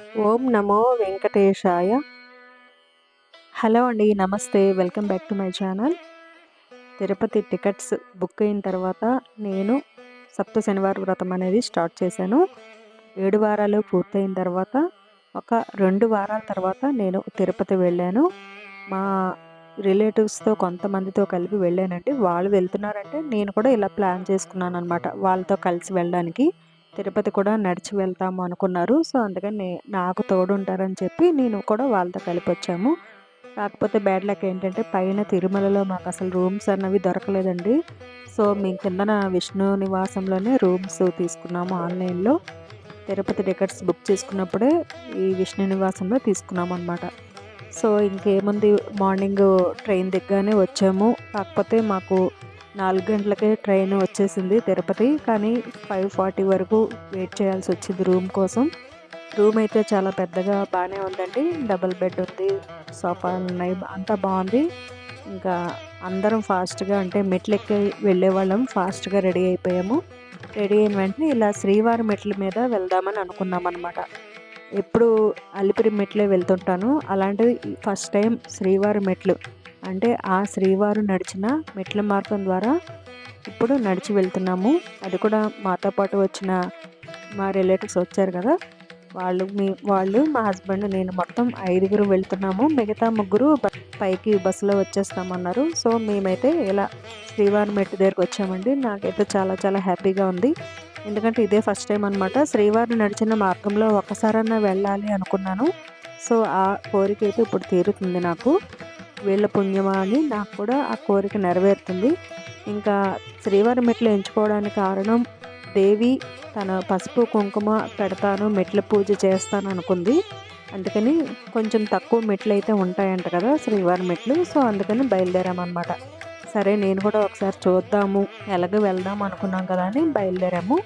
ఓం నమో వెంకటేశాయ. హలో అండి నమస్తే welcome back to my channel. Tirupati tickets book అయిన తర్వాత నేను సప్త శనివారం వ్రతం అనేది స్టార్ట్ చేశాను. ఏడు వారాలు పూర్తయిన తర్వాత ఒక రెండు వారాల తర్వాత నేను తిరుపతి వెళ్ళాను. మా రిలేటివ్స్తో కొంతమందితో కలిపి వెళ్ళానండి. వాళ్ళు వెళ్తున్నారంటే నేను కూడా ఇలా ప్లాన్ చేసుకున్నాను అనమాట వాళ్ళతో కలిసి వెళ్ళడానికి. తిరుపతి కూడా నడిచి వెళ్తాము అనుకున్నారు. సో అందుకని నాకు తోడుంటారని చెప్పి నేను కూడా వాళ్ళతో కలిపి వచ్చాము కాకపోతే బ్యాడ్ లక్ ఏంటంటే పైన తిరుమలలో మాకు అసలు రూమ్స్ అన్నవి దొరకలేదండి. సో మేము కిందన విష్ణు నివాసంలోనే రూమ్స్ తీసుకున్నాము ఆన్లైన్లో. తిరుపతి టికెట్స్ బుక్ చేసుకున్నప్పుడే ఈ విష్ణు నివాసంలో తీసుకున్నాము అనమాట సో ఇంకేముంది మార్నింగ్ ట్రైన్ దిగ్గానే వచ్చాము. కాకపోతే మాకు నాలుగు గంటలకే ట్రైన్ వచ్చేసింది తిరుపతి కానీ ఫైవ్ ఫార్టీ వరకు వెయిట్ చేయాల్సి వచ్చింది రూమ్ కోసం. రూమ్ అయితే చాలా పెద్దగా బాగానే ఉందండి. డబుల్ బెడ్ ఉంది సోఫాలు ఉన్నాయి అంతా బాగుంది. ఇంకా అందరం ఫాస్ట్గా అంటే మెట్లెక్కి వెళ్ళేవాళ్ళం ఫాస్ట్గా రెడీ అయిపోయాము. రెడీ అయిన వెంటనే ఇలా శ్రీవారి మెట్ల మీద వెళ్దామని అనుకున్నాం అనమాట ఎప్పుడు అలిపిరి మెట్లే వెళ్తుంటాను. అలాంటిది ఫస్ట్ టైం శ్రీవారి మెట్లు అంటే ఆ శ్రీవారు నడిచిన మెట్ల మార్గం ద్వారా ఇప్పుడు నడిచి వెళ్తున్నాము. అది కూడా మాతో పాటు వచ్చిన మా రిలేటివ్స్ వచ్చారు కదా. వాళ్ళు మీ వాళ్ళు మా హస్బెండ్ నేను మొత్తం ఐదుగురు వెళ్తున్నాము. మిగతా ముగ్గురు పైకి బస్సులో వచ్చేస్తామన్నారు. సో మేమైతే ఇలా శ్రీవారి మెట్టు దగ్గరికి వచ్చామండి. నాకైతే చాలా చాలా హ్యాపీగా ఉంది. ఎందుకంటే ఇదే ఫస్ట్ టైం అనమాట శ్రీవారిని నడిచిన మార్గంలో ఒక్కసారన్నా వెళ్ళాలి అనుకున్నాను. సో ఆ కోరిక అయితే ఇప్పుడు తీరుతుంది నాకు. వీళ్ళ పుణ్యమా అని నాకు కూడా ఆ కోరిక నెరవేరుతుంది. ఇంకా శ్రీవారి మెట్లు ఎంచుకోవడానికి కారణం దేవి తన పసుపు కుంకుమ పెడతాను మెట్ల పూజ చేస్తాను అనుకుంది. అందుకని కొంచెం తక్కువ మెట్లు అయితే ఉంటాయంట కదా శ్రీవారి మెట్లు సో అందుకని బయలుదేరామన్నమాట. సరే నేను కూడా ఒకసారి చూద్దాము ఎలాగ వెళ్దాం అనుకున్నాం కదా అని బయలుదేరాము.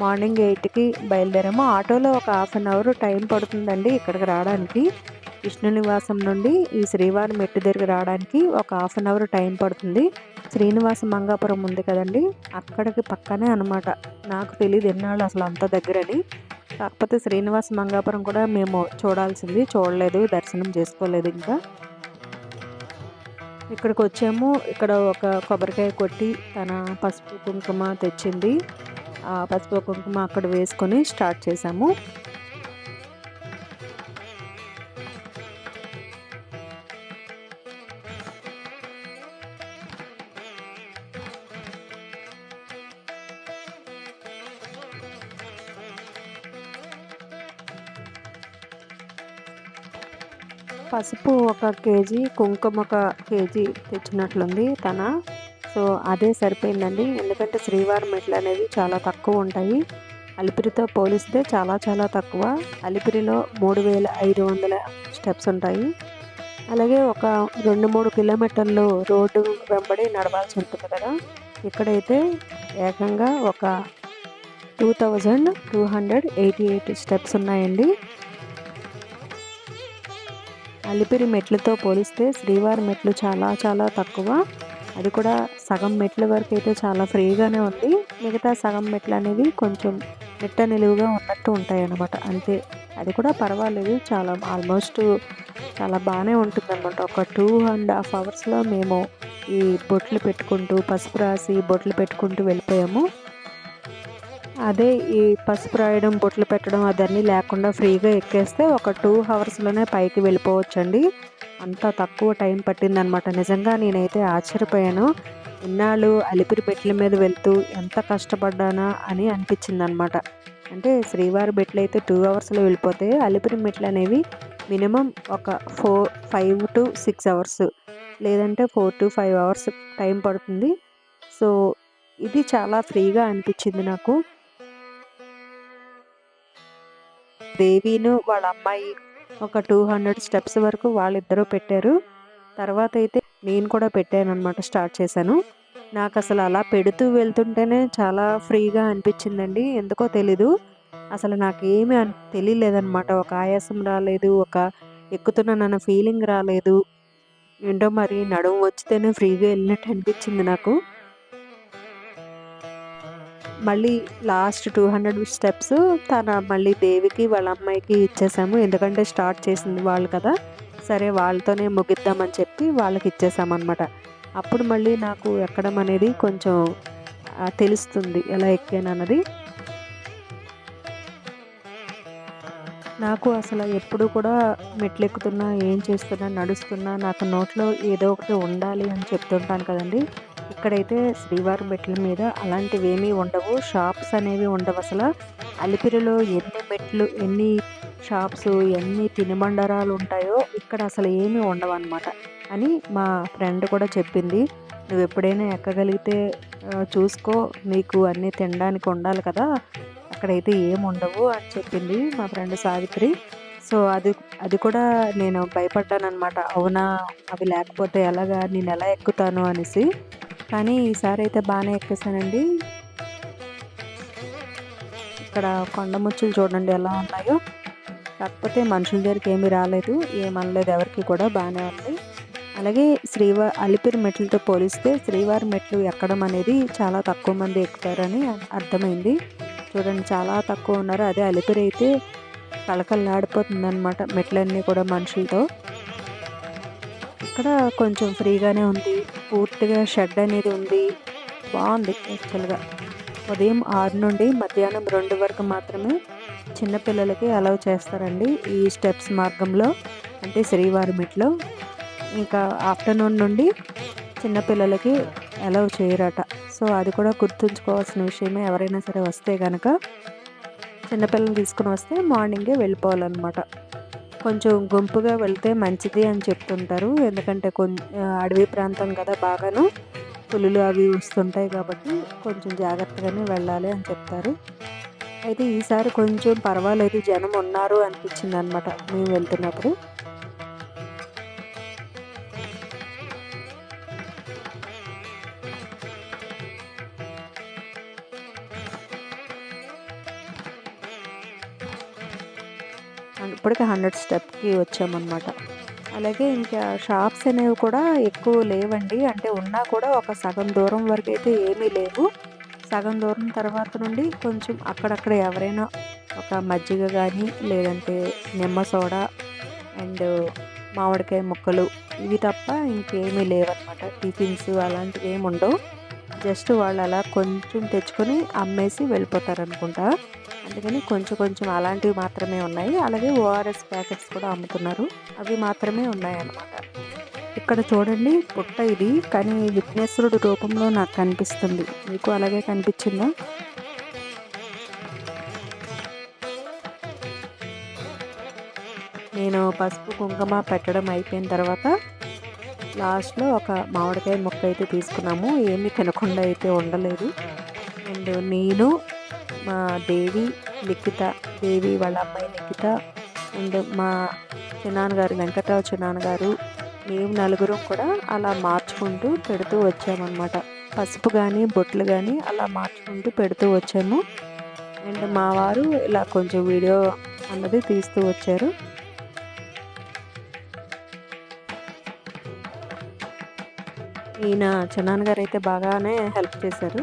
మార్నింగ్ ఎయిట్కి బయలుదేరాము. ఆటోలో ఒక హాఫ్ అన్ అవర్ టైం పడుతుందండి ఇక్కడికి రావడానికి. విష్ణు నివాసం నుండి ఈ శ్రీవారి మెట్టు దగ్గర రావడానికి ఒక హాఫ్ అన్ అవర్ టైం పడుతుంది. శ్రీనివాస మంగాపురం ఉంది కదండి. అక్కడికి పక్కనే అనమాట నాకు తెలియదు ఎన్నాళ్ళు అసలు అంత దగ్గరని. కాకపోతే శ్రీనివాస మంగాపురం కూడా మేము చూడాల్సింది. చూడలేదు దర్శనం చేసుకోలేదు ఇంకా. ఇక్కడికి వచ్చాము. ఇక్కడ ఒక కొబ్బరికాయ కొట్టి తన పసుపు కుంకుమ తెచ్చింది. ఆ పసుపు కుంకుమ అక్కడ వేసుకొని స్టార్ట్ చేసాము పసుపు ఒక కేజీ కుంకుమ ఒక కేజీ తెచ్చినట్లుంది తన. సో అదే సరిపోయిందండి. ఎందుకంటే శ్రీవారి మెట్లు అనేవి చాలా తక్కువ ఉంటాయి. అలిపిరితో పోలిస్తే చాలా చాలా తక్కువ. అలిపిరిలో మూడు వేల ఐదు వందల స్టెప్స్ ఉంటాయి. అలాగే ఒక రెండు మూడు కిలోమీటర్లు రోడ్డు వెంబడి నడవాల్సి ఉంటుంది కదా. ఇక్కడైతే ఏకంగా ఒక two thousand two hundred eighty eight steps ఉన్నాయండి. అలిపిరి మెట్లతో పోలిస్తే శ్రీవారి మెట్లు చాలా చాలా తక్కువ. అది కూడా సగం మెట్ల వరకు అయితే చాలా ఫ్రీగానే ఉంది. మిగతా సగం మెట్లు అనేవి కొంచెం నెట్ట నిలువుగా ఉన్నట్టు ఉంటాయి అన్నమాట అంతే. అది కూడా పర్వాలేదు. చాలా ఆల్మోస్ట్ చాలా బాగానే ఉంటుంది అనమాట ఒక టూ అండ్ హాఫ్ అవర్స్లో మేము ఈ బొట్లు పెట్టుకుంటూ పసుపు రాసి బొట్లు పెట్టుకుంటూ వెళ్ళిపోయాము. అదే ఈ పసుపు రాయడం బొట్లు పెట్టడం అదన్నీ లేకుండా ఫ్రీగా ఎక్కేస్తే ఒక టూ అవర్స్లోనే పైకి వెళ్ళిపోవచ్చండి. అంత తక్కువ టైం పట్టిందనమాట. నిజంగా నేనైతే ఆశ్చర్యపోయాను. ఇన్నాళ్ళు అలిపిరి బెట్ల మీద వెళ్తూ ఎంత కష్టపడ్డానా అని అనిపించింది అనమాట అంటే శ్రీవారి బెట్లు అయితే టూ అవర్స్లో వెళ్ళిపోతే అలిపిరి మెట్లు అనేవి మినిమం ఒక four five to six hours లేదంటే four to five hours time పడుతుంది. సో ఇది చాలా ఫ్రీగా అనిపించింది నాకు. దేవిను వాళ్ళ అమ్మాయి ఒక టూ హండ్రెడ్ స్టెప్స్ వరకు వాళ్ళిద్దరూ పెట్టారు. తర్వాత అయితే నేను కూడా పెట్టాను అనమాట స్టార్ట్ చేశాను. నాకు అసలు అలా పెడుతూ వెళ్తుంటేనే చాలా ఫ్రీగా అనిపించిందండి. ఎందుకో తెలీదు. అసలు నాకేమీ అని తెలియలేదనమాట ఒక ఆయాసం రాలేదు ఒక ఎక్కుతున్నానన్న ఫీలింగ్ రాలేదు. ఏంటో మరి నడుము వచ్చితేనే ఫ్రీగా వెళ్ళినట్టు అనిపించింది నాకు. మళ్ళీ లాస్ట్ టూ హండ్రెడ్ స్టెప్స్ తన మళ్ళీ దేవికి వాళ్ళ అమ్మాయికి ఇచ్చేసాము. ఎందుకంటే స్టార్ట్ చేసింది వాళ్ళు కదా. సరే వాళ్ళతోనే ముగిద్దామని చెప్పి వాళ్ళకి ఇచ్చేసామన్నమాట. అప్పుడు మళ్ళీ నాకు ఎక్కడం అనేది కొంచెం తెలుస్తుంది ఎలా ఎక్కానన్నది నాకు అసలు ఎప్పుడు కూడా మెట్లు ఎక్కుతున్నా ఏం చేస్తున్నా నడుస్తున్నా నాకు నోట్లో ఏదో ఒకటి ఉండాలి అని చెప్తుంటాను కదండి. ఇక్కడైతే శ్రీవారి మెట్ల మీద అలాంటివి ఏమీ ఉండవు. షాప్స్ అనేవి ఉండవు అసలు. అలిపిరిలో ఎన్ని మెట్లు ఎన్ని షాప్స్ ఎన్ని తినుబండరాలు ఉంటాయో ఇక్కడ అసలు ఏమీ ఉండవు అనమాట అని మా ఫ్రెండ్ కూడా చెప్పింది. నువ్వు ఎప్పుడైనా ఎక్కగలిగితే చూసుకో. నీకు అన్నీ తినడానికి ఉండాలి కదా. అక్కడైతే ఏమి ఉండవు అని చెప్పింది మా ఫ్రెండ్ సావిత్రి. సో అది అది కూడా నేను భయపడ్డాను అనమాట అవునా? అవి లేకపోతే ఎలాగా? నేను ఎలా ఎక్కుతాను? అనేసి. కానీ ఈసారి అయితే బాగానే ఎక్కేసానండి. ఇక్కడ కొండ ముచ్చులు చూడండి ఎలా ఉన్నాయో. కాకపోతే మనుషుల దగ్గరికి ఏమీ రాలేదు. ఏమనలేదు ఎవరికి కూడా బాగానే ఉంది. అలాగే శ్రీవారి అలిపిరి మెట్లతో పోలిస్తే శ్రీవారి మెట్లు ఎక్కడం అనేది చాలా తక్కువ మంది ఎక్కుతారని అర్థమైంది. చూడండి చాలా తక్కువ ఉన్నారు. అదే అలిపిరి అయితే కళకళలాడిపోతుంది అనమాట మెట్లన్నీ కూడా మనుషులతో. ఇక్కడ కొంచెం ఫ్రీగానే ఉంది. పూర్తిగా షెడ్ అనేది ఉంది. బాగుంది యాక్చువల్గా. ఉదయం ఆరు నుండి మధ్యాహ్నం రెండు వరకు మాత్రమే చిన్నపిల్లలకి అలౌ చేస్తారండి ఈ స్టెప్స్ మార్గంలో. అంటే శ్రీవారి మెట్లో. ఇంకా ఆఫ్టర్నూన్ నుండి చిన్నపిల్లలకి అలౌ చేయరట. సో అది కూడా గుర్తుంచుకోవాల్సిన విషయమే. ఎవరైనా సరే వస్తే కనుక చిన్నపిల్లలు తీసుకుని వస్తే మార్నింగే వెళ్ళిపోవాలన్నమాట. కొంచెం గుంపుగా వెళ్తే మంచిది అని చెప్తుంటారు. ఎందుకంటే అడవి ప్రాంతం కదా బాగాను. పులులు అవి వస్తుంటాయి కాబట్టి కొంచెం జాగ్రత్తగానే వెళ్ళాలి అని చెప్తారు. అయితే ఈసారి కొంచెం పర్వాలేదు. జనం ఉన్నారు అనిపించింది అనమాట మేము వెళ్తున్నప్పుడు. ఇప్పటికే హండ్రెడ్ స్టెప్కి వచ్చామన్నమాట. అలాగే ఇంకా షాప్స్ అనేవి కూడా ఎక్కువ లేవండి. అంటే ఉన్నా కూడా ఒక సగం దూరం వరకు అయితే ఏమీ లేవు. సగం దూరం తర్వాత నుండి కొంచెం అక్కడక్కడ ఎవరైనా ఒక మజ్జిగ కానీ లేదంటే నిమ్మ సోడా అండ్ మామిడికాయ ముక్కలు ఇవి తప్ప ఇంకేమీ లేవన్నమాట. టిఫిన్స్ అలాంటివి ఏమి ఉండవు. జస్ట్ వాళ్ళు అలా కొంచెం తెచ్చుకొని అమ్మేసి వెళ్ళిపోతారు అనుకుంటా అందుకని కొంచెం కొంచెం అలాంటివి మాత్రమే ఉన్నాయి. అలాగే ఓఆర్ఎస్ ప్యాకెట్స్ కూడా అమ్ముతున్నారు. అవి మాత్రమే ఉన్నాయన్నమాట. ఇక్కడ చూడండి పుట్ట ఇది. కానీ విఘ్నేశ్వరుడు రూపంలో నాకు కనిపిస్తుంది. మీకు అలాగే కనిపించిందా? నేను పసుపు కుంకుమ పెట్టడం అయిపోయిన తర్వాత లాస్ట్లో ఒక మామిడికాయ ముక్క అయితే తీసుకున్నాము. ఏమీ తినకుండా అయితే ఉండలేదు. అండ్ నేను మా దేవి లిఖిత దేవి వాళ్ళ అమ్మాయి లిఖిత అండ్ మా చిన్నాన్నగారు వెంకటరావు చిన్నాన్నగారు మేము నలుగురం కూడా అలా మార్చుకుంటూ పెడుతూ వచ్చామన్నమాట. పసుపు కానీ బొట్లు కానీ అలా మార్చుకుంటూ పెడుతూ వచ్చాము. అండ్ మా వారు ఇలా కొంచెం వీడియో అన్నది తీస్తూ వచ్చారు. ఈయన చిన్నాన్నగారు అయితే బాగానే హెల్ప్ చేశారు.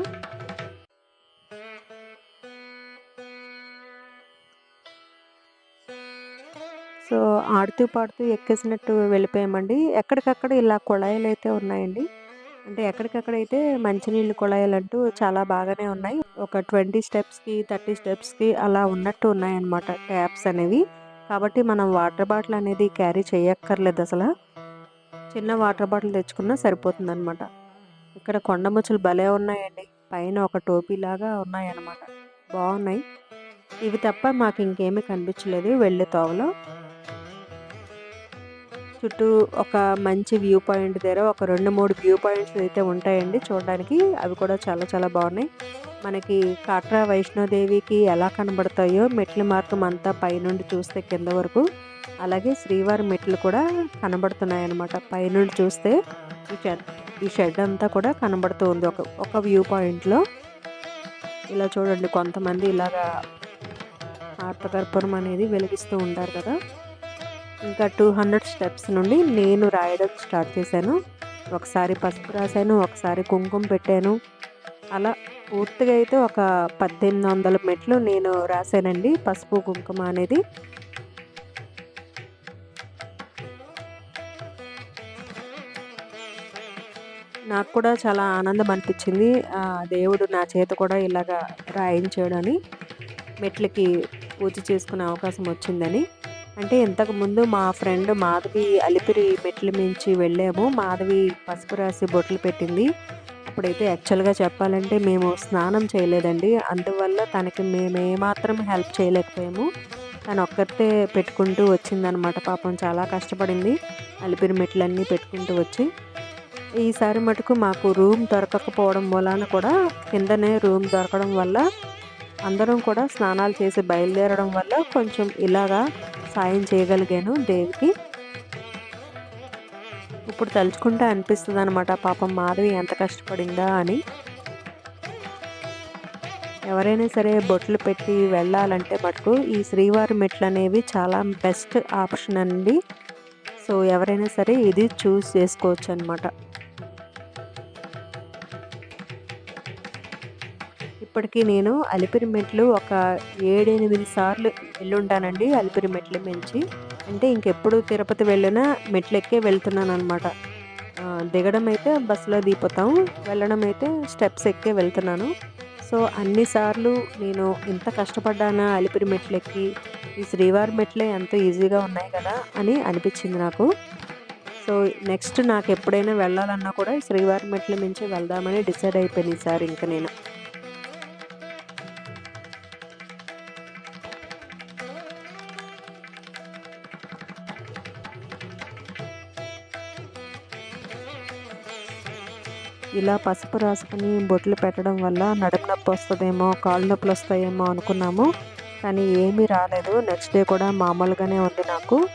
ఆడుతూ పాడుతూ ఎక్కేసినట్టు వెళ్ళిపోయామండి. ఎక్కడికక్కడ ఇలా కుళాయిలు అయితే ఉన్నాయండి. అంటే ఎక్కడికక్కడైతే మంచినీళ్ళు కుళాయిలు అంటూ చాలా బాగానే ఉన్నాయి. ఒక ట్వంటీ స్టెప్స్కి థర్టీ స్టెప్స్కి అలా ఉన్నట్టు ఉన్నాయన్నమాట ట్యాప్స్ అనేవి. కాబట్టి మనం వాటర్ బాటిల్ అనేది క్యారీ చేయక్కర్లేదు అసలు. చిన్న వాటర్ బాటిల్ తెచ్చుకున్నా సరిపోతుందనమాట ఇక్కడ కొండముచ్చులు భలే ఉన్నాయండి. పైన ఒక టోపీలాగా ఉన్నాయన్నమాట. బాగున్నాయి. ఇవి తప్ప మాకు ఇంకేమీ కనిపించలేదు. వెళ్ళే తోవలో. చుట్టూ ఒక మంచి వ్యూ పాయింట్ దగ్గర ఒక రెండు మూడు వ్యూ పాయింట్స్ అయితే ఉంటాయండి చూడడానికి. అవి కూడా చాలా చాలా బాగున్నాయి. మనకి కాట్రా వైష్ణోదేవికి ఎలా కనబడతాయో మెట్ల మార్గం అంతా పైనుండి చూస్తే కింద వరకు. అలాగే శ్రీవారి మెట్లు కూడా కనబడుతున్నాయి అనమాట పైనుండి చూస్తే ఈ షెడ్ ఈ షెడ్ అంతా కూడా కనబడుతూ ఉంది ఒక ఒక వ్యూ పాయింట్లో. ఇలా చూడండి కొంతమంది ఇలాగా ఆర్తకర్పూరం అనేది వెలిగిస్తూ ఉంటారు కదా. ఇంకా టూ హండ్రెడ్ స్టెప్స్ నుండి నేను రాయడం స్టార్ట్ చేశాను. ఒకసారి పసుపు రాశాను ఒకసారి కుంకుమ పెట్టాను. అలా పూర్తిగా అయితే ఒక పద్దెనిమిది వందల మెట్లు నేను రాశానండి పసుపు కుంకుమ అనేది. నాకు కూడా చాలా ఆనందం అనిపించింది. దేవుడు నా చేత కూడా ఇలాగా రాయించాడని మెట్లకి పూజ చేసుకునే అవకాశం వచ్చిందని. అంటే ఇంతకుముందు మా ఫ్రెండ్ మాధవి అలిపిరి మెట్ల మించి వెళ్ళాము. మాధవి పసుపు రాసి బొట్లు పెట్టింది. అప్పుడైతే యాక్చువల్గా చెప్పాలంటే మేము స్నానం చేయలేదండి. అందువల్ల తనకి మేము ఏమాత్రం హెల్ప్ చేయలేకపోయాము. తను ఒక్కరితే పెట్టుకుంటూ వచ్చిందనమాట. పాపం చాలా కష్టపడింది. అలిపిరి మెట్లన్నీ పెట్టుకుంటూ వచ్చి. ఈసారి మటుకు మాకు రూమ్ దొరకకపోవడం వలన కూడా కిందనే రూమ్ దొరకడం వల్ల అందరం కూడా స్నానాలు చేసి బయలుదేరడం వల్ల కొంచెం ఇలాగా సాయం చేయగలిగాను దేవికి ఇప్పుడు తలుచుకుంటే అనిపిస్తుంది అనమాట పాపం మాధవి ఎంత కష్టపడిందా అని. ఎవరైనా సరే బొట్లు పెట్టి వెళ్ళాలంటే మటుకు ఈ శ్రీవారి మెట్లు అనేవి చాలా బెస్ట్ ఆప్షన్ అండి. సో ఎవరైనా సరే ఇది చూస్ చేసుకోవచ్చు అనమాట ఇప్పటికీ నేను అలిపిరి మెట్లు ఒక ఏడెనిమిది సార్లు వెళ్ళుంటానండి అలిపిరి మెట్ల మించి అంటే ఇంకెప్పుడు తిరుపతి వెళ్ళినా మెట్లెక్కే వెళ్తున్నాను అనమాట దిగడం అయితే బస్సులో దిగిపోతాం వెళ్ళడం అయితే స్టెప్స్ ఎక్కే వెళ్తున్నాను. సో అన్నిసార్లు నేను ఇంత కష్టపడ్డానా అలిపిరి మెట్లెక్కి? ఈ శ్రీవారి మెట్లే ఎంత ఈజీగా ఉన్నాయి కదా అని అనిపించింది నాకు. సో నెక్స్ట్ నాకు ఎప్పుడైనా వెళ్ళాలన్నా కూడా శ్రీవారి మెట్ల మించి వెళ్దామని డిసైడ్ అయిపోయింది సార్ ఇంకా నేను. ఇలా పసుపు రాసుకుని బొట్లు పెట్టడం వల్ల నడుము నొప్పి వస్తుందేమో కాళ్ళు నొప్పులు వస్తాయేమో అనుకున్నాము. కానీ ఏమీ రాలేదు. నెక్స్ట్ డే కూడా మామూలుగానే ఉంది నాకు.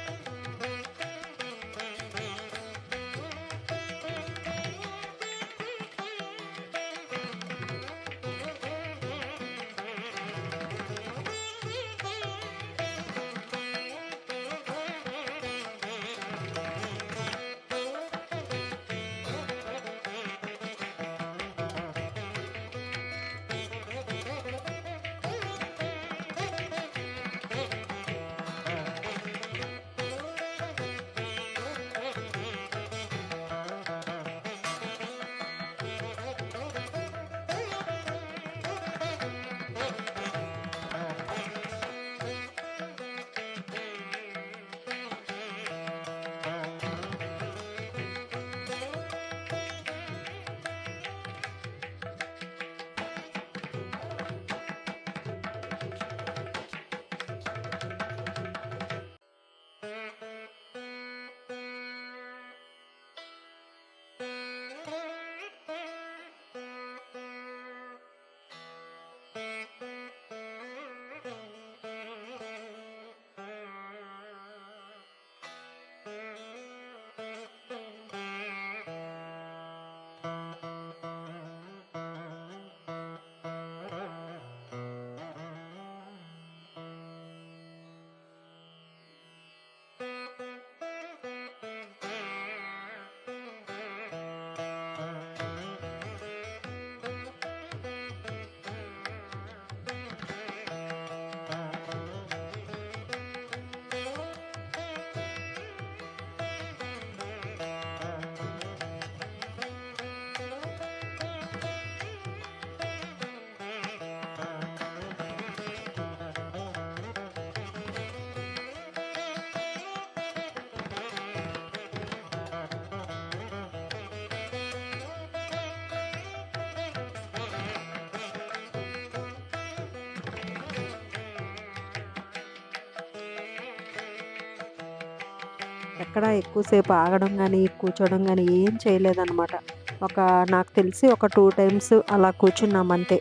ఎక్కడ ఎక్కువసేపు ఆగడం కానీ కూర్చోవడం కానీ ఏం చేయలేదన్నమాట. ఒక నాకు తెలిసి ఒక టూ టైమ్స్ అలా కూర్చున్నాం అంతే.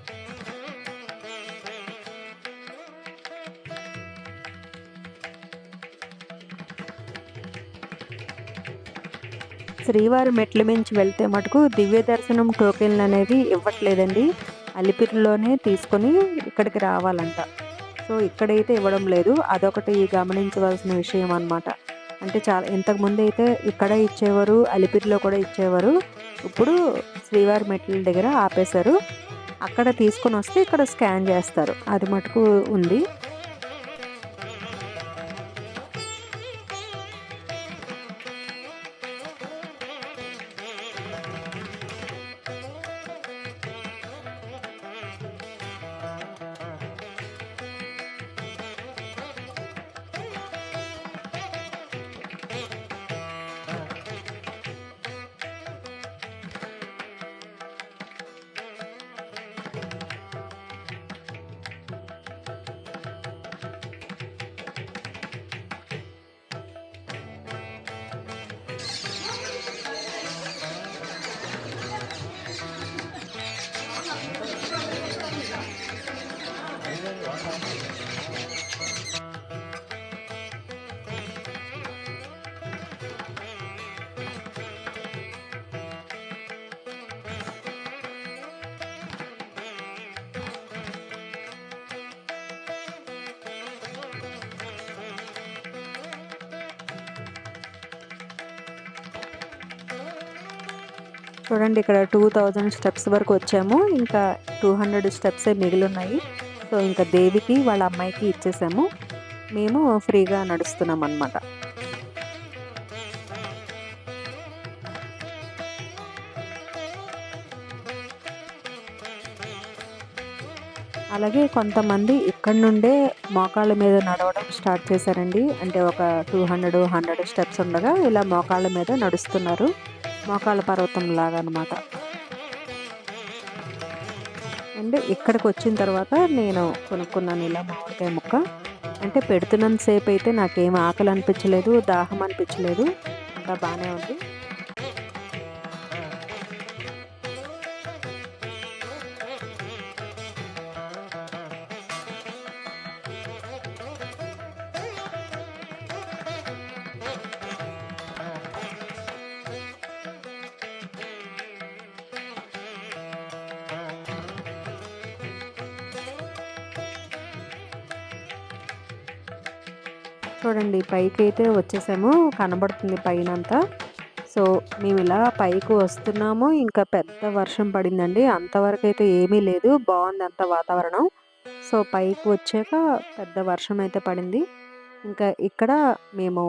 శ్రీవారి మెట్ల మించి వెళ్తే మటుకు దివ్య దర్శనం టోకెన్లు అనేది ఇవ్వట్లేదండి. అలిపిరిలోనే తీసుకొని ఇక్కడికి రావాలంట. సో ఇక్కడైతే ఇవ్వడం లేదు. అదొకటి గమనించవలసిన విషయం అనమాట అంటే చాలా ఇంతకుముందు అయితే ఇక్కడ ఇచ్చేవారు అలిపిరిలో కూడా ఇచ్చేవారు. ఇప్పుడు శ్రీవారి మెట్ల దగ్గర ఆపేశారు. అక్కడ తీసుకొని వస్తే ఇక్కడ స్కాన్ చేస్తారు. అది మటుకు ఉంది. చూడండి ఇక్కడ టూ థౌజండ్ స్టెప్స్ వరకు వచ్చాము. ఇంకా టూ హండ్రెడ్ స్టెప్సే మిగిలి ఉన్నాయి సో ఇంకా దేవికి వాళ్ళ అమ్మాయికి ఇచ్చేసాము. మేము ఫ్రీగా నడుస్తున్నాం అన్నమాట అలాగే కొంతమంది ఇక్కడ నుండే మోకాళ్ళ మీద నడవడం స్టార్ట్ చేశారండి. అంటే ఒక టూ హండ్రెడ్ హండ్రెడ్ స్టెప్స్ ఉండగా ఇలా మోకాళ్ళ మీద నడుస్తున్నారు. మోకాళ్ళ పర్వతం లాగా అనమాట అండ్ ఇక్కడికి వచ్చిన తర్వాత నేను కొనుక్కున్నాను ఇలా మామిడికాయ ముక్క. అంటే పెడుతున్నంతసేపు అయితే నాకేం ఆకలి అనిపించలేదు దాహం అనిపించలేదు. అంతా బాగానే ఉంది. చూడండి పైకి అయితే వచ్చేసాము కనబడుతుంది పైన అంతా సో మేము ఇలా పైకి వస్తున్నాము ఇంకా పెద్ద వర్షం పడిందండి అంతవరకు అయితే ఏమీ లేదు బాగుంది అంత వాతావరణం. సో పైకి వచ్చాక పెద్ద వర్షం అయితే పడింది. ఇంకా ఇక్కడ మేము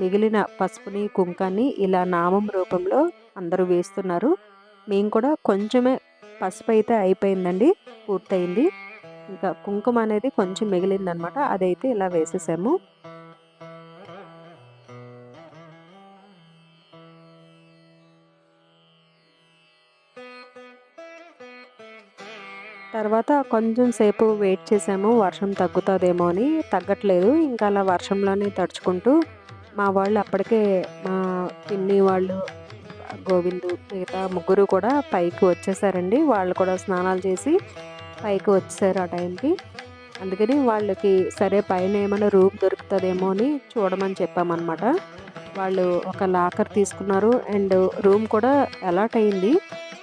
మిగిలిన పసుపుని కుంకాన్ని ఇలా నామం రూపంలో అందరూ వేస్తున్నారు. మేము కూడా కొంచెమే పసుపు అయితే అయిపోయిందండి పూర్తయింది. ఇంకా కుంకుమ అనేది కొంచెం మిగిలిందనమాట అదైతే ఇలా వేసేసాము. తర్వాత కొంచెం సేపు వెయిట్ చేసాము వర్షం తగ్గుతుందేమో అని. తగ్గట్లేదు ఇంకా అలా వర్షంలోనే తడుచుకుంటూ మా వాళ్ళు అప్పటికే మా పిన్ని వాళ్ళు గోవిందు మిగతా ముగ్గురు కూడా పైకి వచ్చేసారండి. వాళ్ళు కూడా స్నానాలు చేసి పైకి వచ్చేసారు ఆ టైంకి. అందుకని వాళ్ళకి సరే పైన ఏమైనా రూమ్ దొరుకుతుందేమో అని చూడమని చెప్పామన్నమాట. వాళ్ళు ఒక లాకర్ తీసుకున్నారు అండ్ రూమ్ కూడా అలాట్ అయింది.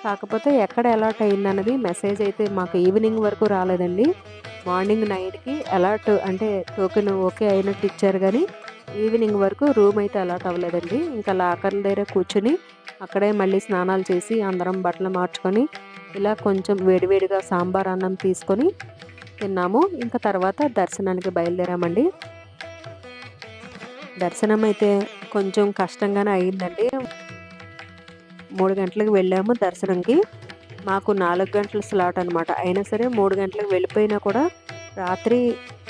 కాకపోతే ఎక్కడ అలర్ట్ అయింది అన్నది మెసేజ్ అయితే మాకు ఈవినింగ్ వరకు రాలేదండి. మార్నింగ్ నైట్కి అలర్ట్ అంటే టోకెన్ ఓకే అయినట్టు ఇచ్చారు కానీ ఈవినింగ్ వరకు రూమ్ అయితే అలర్ట్ అవ్వలేదండి. ఇంకా లాకర్ల దగ్గర కూర్చుని అక్కడే మళ్ళీ స్నానాలు చేసి అందరం బట్టలు మార్చుకొని ఇలా కొంచెం వేడివేడిగా సాంబార్ అన్నం తీసుకొని తిన్నాము. ఇంకా తర్వాత దర్శనానికి బయలుదేరామండి. దర్శనం అయితే కొంచెం కష్టంగానే అయిందండి. మూడు గంటలకు వెళ్ళాము దర్శనంకి. మాకు నాలుగు గంటల స్లాట్ అనమాట అయినా సరే మూడు గంటలకు వెళ్ళిపోయినా కూడా రాత్రి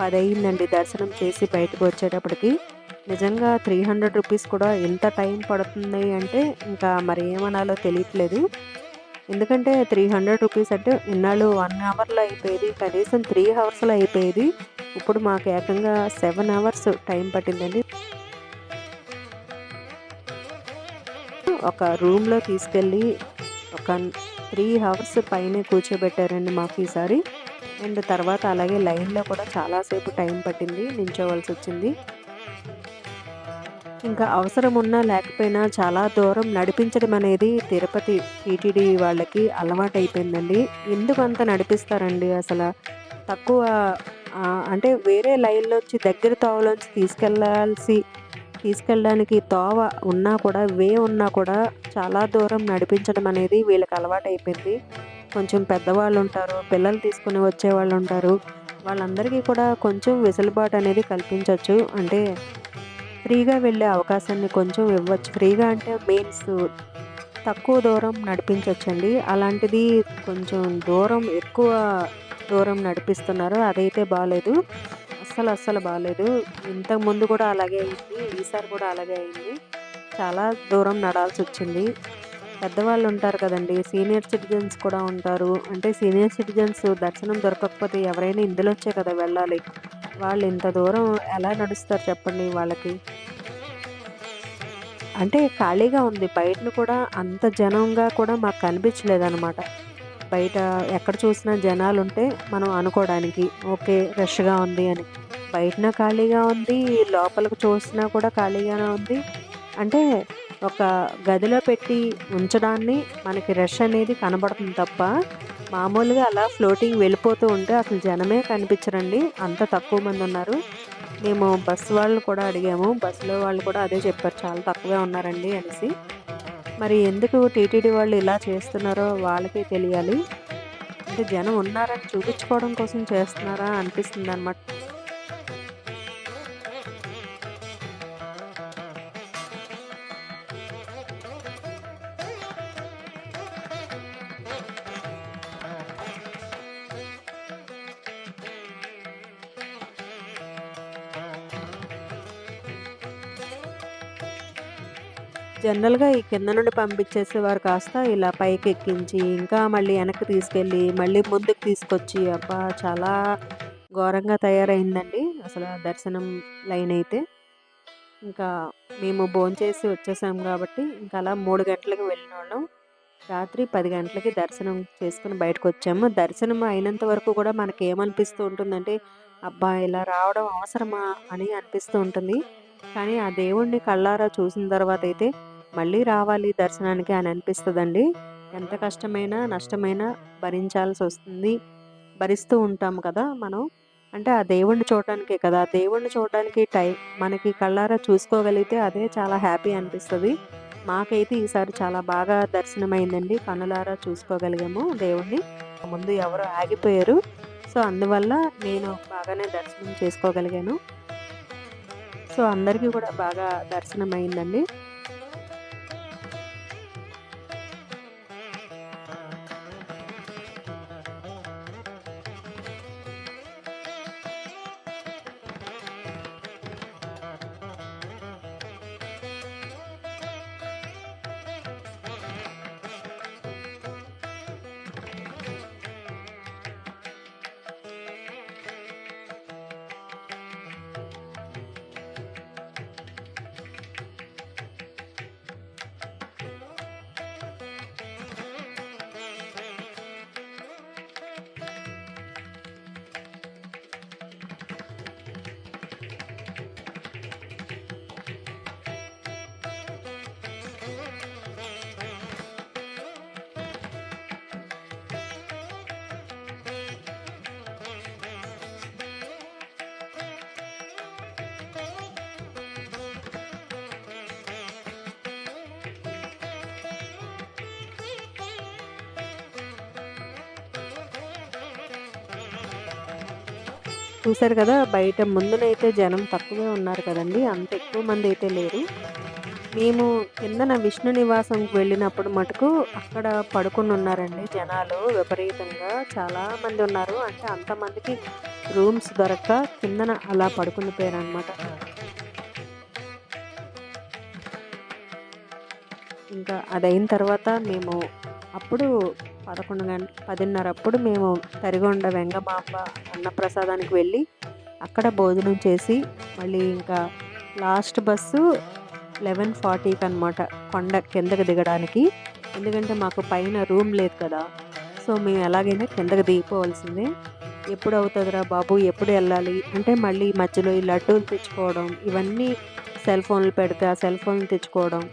పది అయిందండి దర్శనం చేసి బయటకు వచ్చేటప్పటికి. నిజంగా త్రీ హండ్రెడ్ రూపీస్ కూడా ఎంత టైం పడుతుంది అంటే ఇంకా మరి ఏమనాలో తెలియట్లేదు. ఎందుకంటే త్రీ హండ్రెడ్ రూపీస్ అంటే ఇన్నాళ్ళు వన్ అవర్లో అయిపోయేది కనీసం త్రీ అవర్స్లో అయిపోయేది. ఇప్పుడు మాకు ఏకంగా సెవెన్ అవర్స్ టైం పట్టిందండి. ఒక రూమ్లో తీసుకెళ్ళి ఒక త్రీ అవర్స్ పైన కూర్చోబెట్టారండి మాకు ఈసారి అండ్ తర్వాత అలాగే లైన్లో కూడా చాలాసేపు టైం పట్టింది నించోవలసి వచ్చింది. ఇంకా అవసరం ఉన్నా లేకపోయినా చాలా దూరం నడిపించడం అనేది తిరుపతి టీటీడీ వాళ్ళకి అలవాటు అయిపోయిందండి. ఎందుకు అంత నడిపిస్తారండి అసలు? తక్కువ అంటే వేరే లైన్లోంచి దగ్గర తోవలోంచి తీసుకెళ్ళాల్సి తీసుకెళ్ళడానికి తోవ ఉన్నా కూడా వే ఉన్నా కూడా చాలా దూరం నడిపించడం అనేది వీళ్ళకి అలవాటు అయిపోయింది కొంచెం పెద్దవాళ్ళు ఉంటారు పిల్లలు తీసుకుని వచ్చేవాళ్ళు ఉంటారు. వాళ్ళందరికీ కూడా కొంచెం వెసులుబాటు అనేది కల్పించవచ్చు అంటే ఫ్రీగా వెళ్ళే అవకాశాన్ని కొంచెం ఇవ్వచ్చు. ఫ్రీగా అంటే మీన్స్ తక్కువ దూరం నడిపించవచ్చండి అలాంటిది కొంచెం దూరం ఎక్కువ దూరం నడిపిస్తున్నారు. అదైతే బాగాలేదు అస్సలు అస్సలు బాగాలేదు ఇంతకుముందు కూడా అలాగే అయింది. ఈసారి కూడా అలాగే అయింది. చాలా దూరం నడాల్సి వచ్చింది పెద్దవాళ్ళు ఉంటారు కదండి సీనియర్ సిటిజన్స్ కూడా ఉంటారు. అంటే సీనియర్ సిటిజన్స్ దర్శనం దొరకకపోతే ఎవరైనా ఇందులోంచే కదా వెళ్ళాలి. వాళ్ళు ఇంత దూరం ఎలా నడుస్తారు చెప్పండి వాళ్ళకి? అంటే ఖాళీగా ఉంది. బయటను కూడా అంత జనంగా కూడా మాకు కనిపించలేదన్నమాట. బయట ఎక్కడ చూసినా జనాలు ఉంటే మనం అనుకోవడానికి ఓకే రష్గా ఉంది అని. బయటన ఖాళీగా ఉంది లోపలికి చూసినా కూడా ఖాళీగానే ఉంది. అంటే ఒక గదిలో పెట్టి ఉంచడాన్ని మనకి రష్ అనేది కనబడుతుంది తప్ప మామూలుగా అలా ఫ్లోటింగ్ వెళ్ళిపోతూ ఉంటే అసలు జనమే కనిపించరండి. అంత తక్కువ మంది ఉన్నారు. మేము బస్సు వాళ్ళు కూడా అడిగాము. బస్సులో వాళ్ళు కూడా అదే చెప్పారు. చాలా తక్కువే ఉన్నారండి అనేసి. మరి ఎందుకు టీటీడీ వాళ్ళు ఇలా చేస్తున్నారో వాళ్ళకే తెలియాలి. అంటే జనం ఉన్నారని చూపించుకోవడం కోసం చేస్తున్నారా అనిపిస్తుంది అనమాట జనరల్‌గా ఈ కింద నుండి పంపించేసేవారు కాస్త ఇలా పైకి ఎక్కించి, ఇంకా మళ్ళీ వెనక్కి తీసుకెళ్ళి, మళ్ళీ ముందుకు తీసుకొచ్చి, అబ్బా! చాలా ఘోరంగా తయారైందండి అసలు దర్శనం లైన్ అయితే. ఇంకా మేము భోంచేసి వచ్చేసాం కాబట్టి, ఇంకా అలా 3 గంటలకి వెళ్ళినోళ్ళం. రాత్రి పది గంటలకి దర్శనం చేసుకొని బయటకొచ్చాము. దర్శనం అయినంత వరకు కూడా మనకేమనిపిస్తూ ఉంటుందంటే, అబ్బా! ఇలా రావడం అవసరమా? అని అనిపిస్తూ ఉంటుంది. కానీ ఆ దేవుణ్ణి కళ్ళారా చూసిన తర్వాత అయితే మళ్ళీ రావాలి దర్శనానికి అని అనిపిస్తుందండి. ఎంత కష్టమైనా నష్టమైనా భరించాల్సి వస్తుంది భరిస్తూ ఉంటాం కదా మనం. అంటే ఆ దేవుణ్ణి చూడటానికే కదా. ఆ దేవుణ్ణి చూడటానికి టైం మనకి కళ్ళారా చూసుకోగలిగితే అదే చాలా హ్యాపీ అనిపిస్తుంది. మాకైతే ఈసారి చాలా బాగా దర్శనమైందండి. కనులారా చూసుకోగలిగాము దేవుణ్ణి. ముందు ఎవరు ఆగిపోయారు. సో అందువల్ల నేను బాగానే దర్శనం చేసుకోగలిగాను. సో అందరికీ కూడా బాగా దర్శనం అయిందండి చూసారు కదా బయట ముందునైతే జనం తక్కువే ఉన్నారు కదండి అంత ఎక్కువ మంది అయితే లేరు. మేము కిందన విష్ణు నివాసంకి వెళ్ళినప్పుడు మటుకు అక్కడ పడుకుని ఉన్నారండి జనాలు విపరీతంగా. చాలామంది ఉన్నారు అంటే అంతమందికి రూమ్స్ దొరక్క కిందన అలా పడుకుని పోయారు అనమాట ఇంకా అదైన తర్వాత మేము అప్పుడు పదకొండు గంట పదిన్నర అప్పుడు మేము తరిగొండ వెంగమాంబ అన్నప్రసాదానికి వెళ్ళి అక్కడ భోజనం చేసి మళ్ళీ ఇంకా లాస్ట్ బస్సు లెవెన్ ఫార్టీకి అనమాట కొండ కిందకి దిగడానికి. ఎందుకంటే మాకు పైన రూమ్ లేదు కదా. సో మేము ఎలాగైనా కిందకి దిగిపోవాల్సిందే. ఎప్పుడు అవుతుందిరా బాబు? ఎప్పుడు వెళ్ళాలి? అంటే మళ్ళీ మధ్యలో ఈ లడ్డూలు తెచ్చుకోవడం ఇవన్నీ సెల్ ఫోన్లు పెడితే ఆ సెల్ ఫోన్లు తెచ్చుకోవడం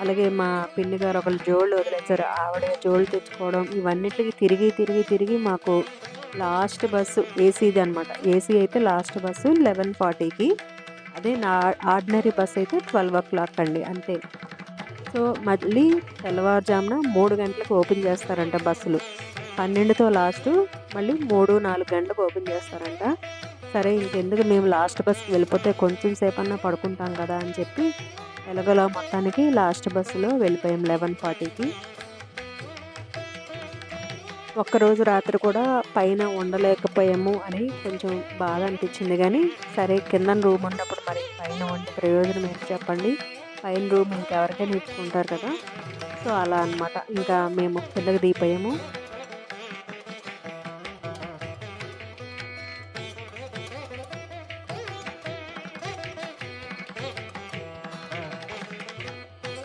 అలాగే మా పిన్ని గారు ఒకళ్ళు జోళ్ళు వదిలేశారు. ఆవిడ జోళ్ళు తెచ్చుకోవడం ఇవన్నిటికి తిరిగి తిరిగి తిరిగి మాకు లాస్ట్ బస్సు ఏసీది అనమాట ఏసీ అయితే లాస్ట్ బస్సు లెవెన్ ఫార్టీకి. అదే నా ఆర్డినరీ బస్ అయితే ట్వెల్వ్ ఓ క్లాక్ అండి. అంతే. సో మళ్ళీ తెల్లవారుజామున మూడు గంటలకు ఓపెన్ చేస్తారంట బస్సులు. పన్నెండుతో లాస్ట్ మళ్ళీ మూడు నాలుగు గంటలకు ఓపెన్ చేస్తారంట. సరే ఇంకెందుకు మేము లాస్ట్ బస్కి వెళ్ళిపోతే కొంచెం సేపన్నా పడుకుంటాం కదా అని చెప్పి ఎలాగోలా మొత్తానికి లాస్ట్ బస్సులో వెళ్ళిపోయాం లెవెన్ ఫార్టీకి. ఒక్కరోజు రాత్రి కూడా పైన ఉండలేకపోయాము అని కొంచెం బాధ అనిపించింది కానీ సరే కింద రూమ్ ఉన్నప్పుడు మరి పైన ఉండే ప్రయోజనం ఏంటి చెప్పండి. పైన రూమ్ ఇంకెవరికైనా ఇచ్చుకుంటారు కదా. సో అలా అనమాట ఇంకా మేము కిందకి దిగిపోయాము.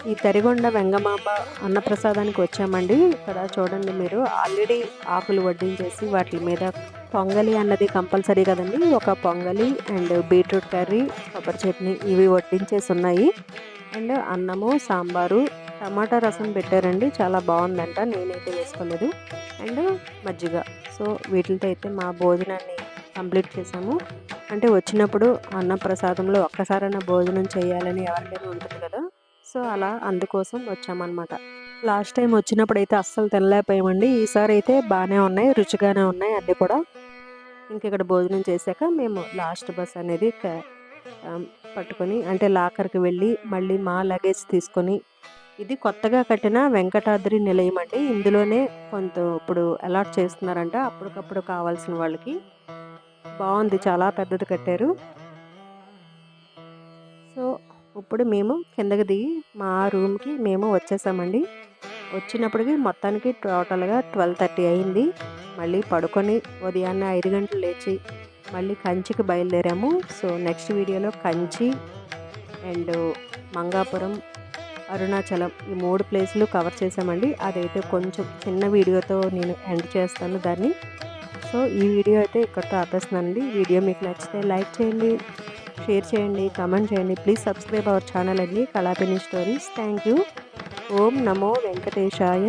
ఈ తరిగొండ వెంగమాంబ అన్నప్రసాదానికి వచ్చామండి. ఇక్కడ చూడండి మీరు ఆల్రెడీ ఆకులు వడ్డించేసి వాటి మీద పొంగలి అన్నది కంపల్సరీ కదండి. ఒక పొంగలి అండ్ బీట్రూట్ కర్రీ కొబ్బరి చట్నీ ఇవి వడ్డించేసి ఉన్నాయి. అండ్ అన్నము సాంబారు టమాటా రసం పెట్టారండి. చాలా బాగుందంట నేనైతే వేసుకోలేదు. అండ్ మజ్జిగ. సో వీటితో అయితే మా భోజనాన్ని కంప్లీట్ చేసాము. అంటే వచ్చినప్పుడు అన్నప్రసాదంలో ఒక్కసారైనా భోజనం చేయాలని ఎవరికైనా ఉంటుంది కదా. సో అలా అందుకోసం వచ్చామన్నమాట. లాస్ట్ టైం వచ్చినప్పుడు అయితే అస్సలు తినలేకపోయామండి. ఈసారి అయితే బాగానే ఉన్నాయి రుచిగానే ఉన్నాయి అన్నీ కూడా. ఇంక ఇక్కడ భోజనం చేశాక మేము లాస్ట్ బస్ అనేది పట్టుకొని అంటే లాకర్కి వెళ్ళి మళ్ళీ మా లగేజ్ తీసుకొని ఇది కొత్తగా కట్టిన వెంకటాద్రి నిలయం అండి. ఇందులోనే కొంత ఇప్పుడు అలాట్ చేస్తున్నారంట. అప్పటికప్పుడు కావాల్సిన వాళ్ళకి. బాగుంది చాలా పెద్దది కట్టారు. ఇప్పుడు మేము కిందకి దిగి మా రూమ్కి మేము వచ్చేసామండి. వచ్చినప్పటికి మొత్తానికి టోటల్గా ట్వెల్వ్ థర్టీ అయింది. మళ్ళీ పడుకొని ఉదయాన్నే ఐదు గంటలు లేచి మళ్ళీ కంచికి బయలుదేరాము. సో నెక్స్ట్ వీడియోలో కంచి అండ్ మంగాపురం అరుణాచలం ఈ మూడు ప్లేసులు కవర్ చేసామండి. అదైతే కొంచెం చిన్న వీడియోతో నేను ఎండ్ చేస్తాను దాన్ని. సో ఈ వీడియో అయితే ఇక్కడితో ఆపేస్తున్నానండి. వీడియో మీకు నచ్చితే లైక్ చేయండి. షేర్ చేయండి కమెంట్ చేయండి. ప్లీజ్ సబ్స్క్రైబ్ అవర్ ఛానల్ అండి కళాపిని స్టోరీస్. Thank you. ఓం నమో వెంకటేశాయ.